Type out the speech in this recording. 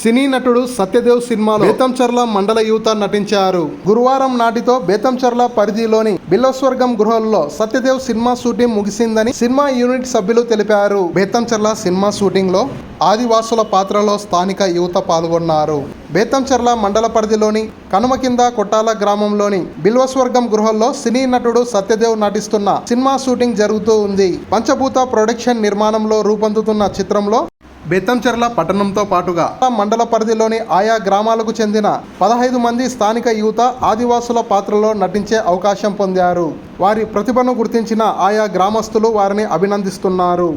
సినీ నటుడు సత్యదేవ్ సినిమాలో బేతంచర్ల మండల యువత నటించారు. గురువారం నాటితో బేతంచర్ల పరిధిలోని బిల్లస్వర్గం గృహాల్లో సత్యదేవ్ సినిమా షూటింగ్ ముగిసిందని సినిమా యూనిట్ సభ్యులు తెలిపారు. బేతంచర్ల సినిమా షూటింగ్లో ఆదివాసుల పాత్రలో స్థానిక యువత పాల్గొన్నారు. బేతంచర్ల మండల పరిధిలోని కనుమ కింద కొట్టాల గ్రామంలోని బిల్వస్వర్గం గృహంలో సినీ నటుడు సత్యదేవ్ నటిస్తున్న సినిమా షూటింగ్ జరుగుతూ ఉంది. పంచభూత ప్రొడక్షన్ నిర్మాణంలో రూపొందుతున్న చిత్రంలో బేతంచెర్ల పట్టణంతో పాటుగా మండల పరిధిలోని ఆయా గ్రామాలకు చెందిన పదహైదు మంది స్థానిక యువత ఆదివాసుల పాత్రలో నటించే అవకాశం పొందారు. వారి ప్రతిభను గుర్తించిన ఆయా గ్రామస్తులు వారిని అభినందిస్తున్నారు.